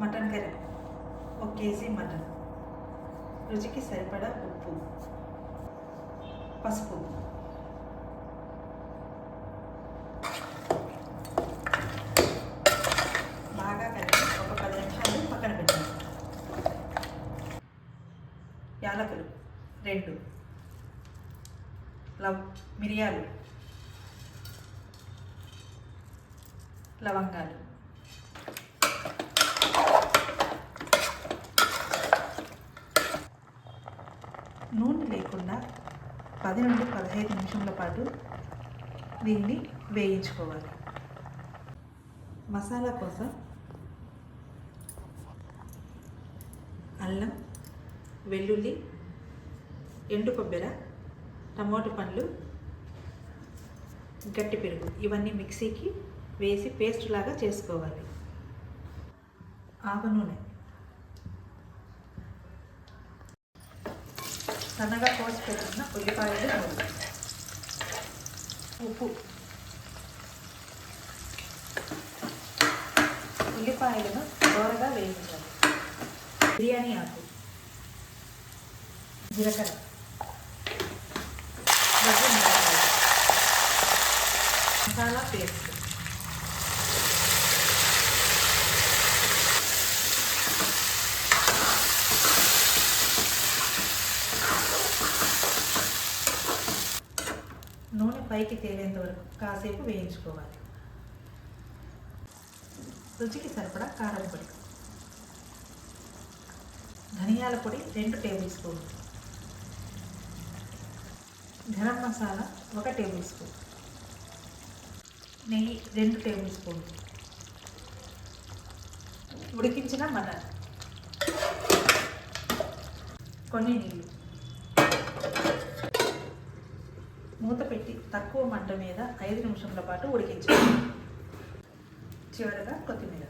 Mutton curry. ఒక KG mutton. రుచికి సరిపడా ఉప్పు. పసుపు. బాగా కలిపి ఒక పది నిమిషాలు పక్కన పెట్టాలి. యాలకులు రెండు. లవ్ మిరియాలు. లవంగాలు. నూనె లేకుండా పది నుండి పదహైదు నిమిషముల పాటు దీన్ని వేయించుకోవాలి. మసాలా కోసం అల్లం వెల్లుల్లి ఎండు కొబ్బెర టమోటా పండ్లు గట్టి పెరుగు ఇవన్నీ మిక్సీకి వేసి పేస్ట్ లాగా చేసుకోవాలి. ఆవ నూనె సన్నగా కోసి పెట్టుకున్న ఉల్లిపాయలు మూడు ఉప్పు. ఉల్లిపాయలను దోరగా వేయించాలి. బిర్యానీ ఆకు. జీలకర్ర. మసాలా పేస్ట్. నూనె పైకి తేలేంత వరకు కాసేపు వేయించుకోవాలి. రుచికి సరిపడా కారం పొడి. ధనియాల పొడి రెండు టేబుల్ స్పూన్ గరం మసాలా ఒక టేబుల్ స్పూన్. నెయ్యి రెండు టేబుల్ స్పూన్ ఉడికించిన మటన్ కొన్ని నీళ్ళు. మూత పెట్టి తక్కువ మంట మీద ఐదు నిమిషముల పాటు ఉడికించాలి చివరగా కొత్తిమీర.